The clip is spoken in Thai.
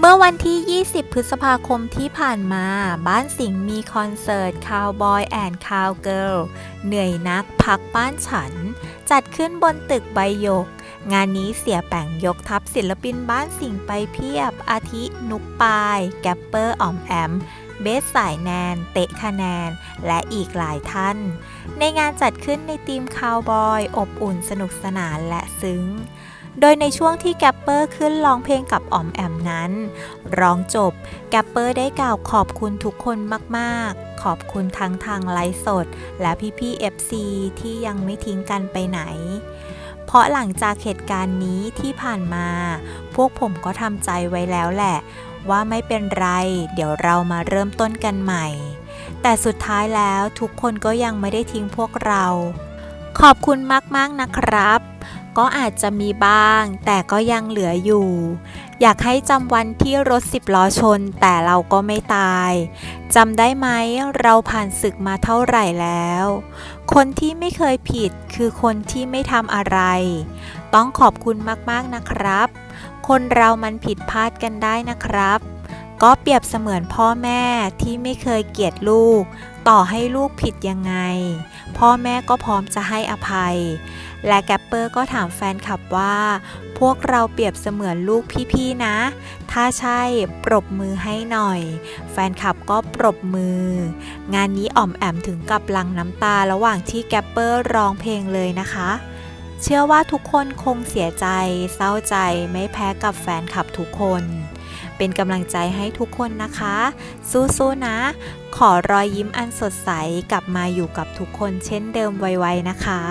เมื่อวันที่ 20 พฤษภาคมที่ผ่านมา บ้านสิงห์มีคอนเสิร์ต Cowboy and Cowgirl เหนื่อยนักพักบ้านฉัน จัดขึ้นบนตึกใบยก งานนี้เสียแป่งยกทัพศิลปินบ้านสิงห์ไปเพียบ อาทิ นุกปาย แกปเปอร์ออมแอมเบสสายแนน เตะคะแนน และอีกหลายท่าน ในงานจัดขึ้นในทีมคาวบอย อบอุ่นสนุกสนานและซึ้ง โดยในช่วงที่แกปเปอร์ขึ้นร้องเพลงกับออมแอมนั้น ร้องจบแกปเปอร์ได้กล่าวขอบคุณทุกคนมากๆ ขอบคุณทั้งทางไลฟ์สด และพี่ๆ FC ที่ยังไม่ทิ้งกันไปไหน เพราะหลังจากเหตุการณ์นี้ที่ผ่านมา พวกผมก็ทำใจไว้แล้วแหละ ว่าไม่เป็นไร เดี๋ยวเรามาเริ่มต้นกันใหม่ แต่สุดท้ายแล้วทุกคนก็ยังไม่ได้ทิ้งพวกเรา ขอบคุณมากๆนะครับ ก็อาจจะมีบ้าง แต่ก็ยังเหลืออยู่ อยากให้จำวันที่รถสิบล้อชน แต่เราก็ไม่ตายจำได้ไหมเราผ่านศึกมาเท่าไหร่แล้ว คนที่ไม่เคยผิดคือคนที่ไม่ทำอะไร ต้องขอบคุณมากๆนะครับ คนเรามันผิดพลาดกันได้นะครับ ก็เปรียบเสมือนพ่อแม่ที่ไม่เคยเกลียดลูก ต่อให้ลูกผิดยังไง พ่อแม่ก็พร้อมจะให้อภัย และแกปเปอร์ก็ถามแฟนคลับว่า พวกเราเปรียบเสมือนลูกพี่ๆนะ ถ้าใช่ปรบมือให้หน่อย แฟนคลับก็ปรบมือ งานนี้อ่อมแอมถึงกับลังน้ำตาระหว่างที่แกปเปอร์ร้องเพลงเลยนะคะเชื่อว่าทุกคนคงเสียใจ เศร้าใจไม่แพ้กับแฟนคลับทุกคน เป็นกำลังใจให้ทุกคนนะคะ สู้ๆนะ ขอรอยยิ้มอันสดใสกลับมาอยู่กับทุกคนเช่นเดิมไวๆนะคะ